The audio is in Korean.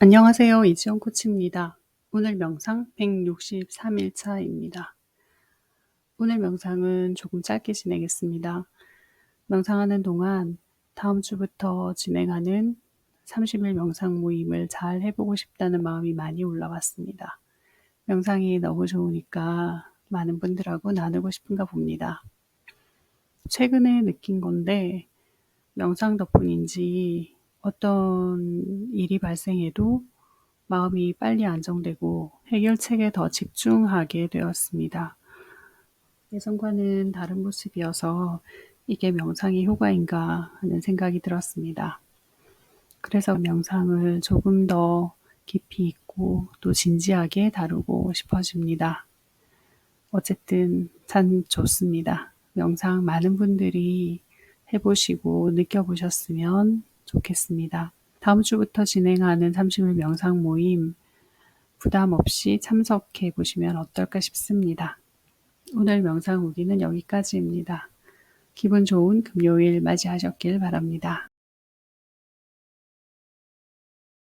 안녕하세요. 이지영 코치입니다. 오늘 명상 163일차입니다. 오늘 명상은 조금 짧게 진행했습니다. 명상하는 동안 다음 주부터 진행하는 30일 명상 모임을 잘 해보고 싶다는 마음이 많이 올라왔습니다. 명상이 너무 좋으니까 많은 분들하고 나누고 싶은가 봅니다. 최근에 느낀 건데 명상 덕분인지 어떤 일이 발생해도 마음이 빨리 안정되고 해결책에 더 집중하게 되었습니다. 예전과는 다른 모습이어서 이게 명상의 효과인가 하는 생각이 들었습니다. 그래서 명상을 조금 더 깊이 있고 또 진지하게 다루고 싶어집니다. 어쨌든 참 좋습니다. 명상 많은 분들이 해보시고 느껴보셨으면 좋겠습니다. 다음 주부터 진행하는 30일 명상 모임 부담 없이 참석해 보시면 어떨까 싶습니다. 오늘 명상 후기는 여기까지입니다. 기분 좋은 금요일 맞이하셨길 바랍니다.